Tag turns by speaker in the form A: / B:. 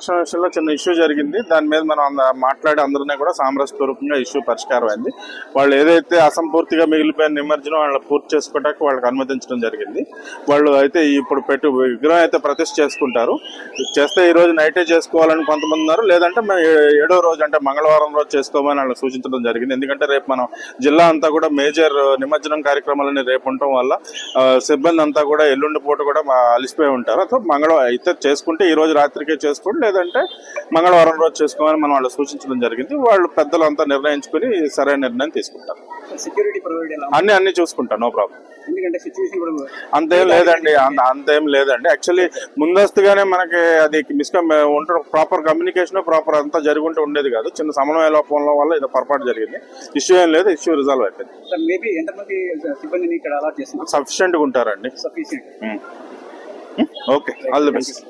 A: వర్షం విషయంలో చిన్న ఇష్యూ జరిగింది. దాని మీద మనం అంద- మాట్లాడి అందరినీ కూడా సామరస్యపూర్వకంగా ఇష్యూ పరిష్కారం అయింది. వాళ్ళు ఏదైతే అసంపూర్తిగా మిగిలిపోయిన నిమజ్జనం వాళ్ళు పూర్తి చేసుకోవడానికి వాళ్ళకి అనుమతించడం జరిగింది. వాళ్ళు అయితే ఇప్పుడు పెట్టు విగ్రహం అయితే ప్రతిష్ఠ చేసుకుంటారు. చేస్తే ఈ రోజు నైటే చేసుకోవాలని కొంతమంది ఉన్నారు. లేదంటే మేము ఏడో రోజు అంటే మంగళవారం రోజు చేసుకోమని వాళ్ళు సూచించడం జరిగింది. ఎందుకంటే రేపు మనం జిల్లా అంతా కూడా మేజర్ నిమజ్జనం కార్యక్రమాలని రేపు ఉండటం వల్ల సిబ్బంది అంతా కూడా ఎల్లుండి పూట కూడా అలిసిపోయి ఉంటారు. అతో మంగళవారం అయితే చేసుకుంటే ఈ రోజు రాత్రికే చేసుకోండి. లేదంటే మంగళవారం రోజు చేసుకోమని మనం వాళ్ళు సూచించడం జరిగింది. వాళ్ళు పెద్దలు అంతా నిర్ణయించుకుని సరైన నిర్ణయం తీసుకుంటారు.
B: సెక్యూరిటీ
A: అన్ని అన్ని చూసుకుంటాను నో ప్రాబ్లం అంతేం లేదండి అంత- అంతేం లేదండి. యాక్చువల్లీ ముందస్తుగానే మనకి అది మిస్కమ్ ఉండడం ప్రాపర్ కమ్యూనికేషన్ ప్రాపర్ అంతా జరుగుంటూ ఉండేది కాదు. చిన్న సమన్వయ లోపంలో వల్ల ఇది పొరపాటు జరిగింది. ఇష్యూ ఏం లేదు ఇష్యూ రిజాల్వ్ అయిపోయింది. సఫిషియెంట్గా ఉంటారండి. Okay all the best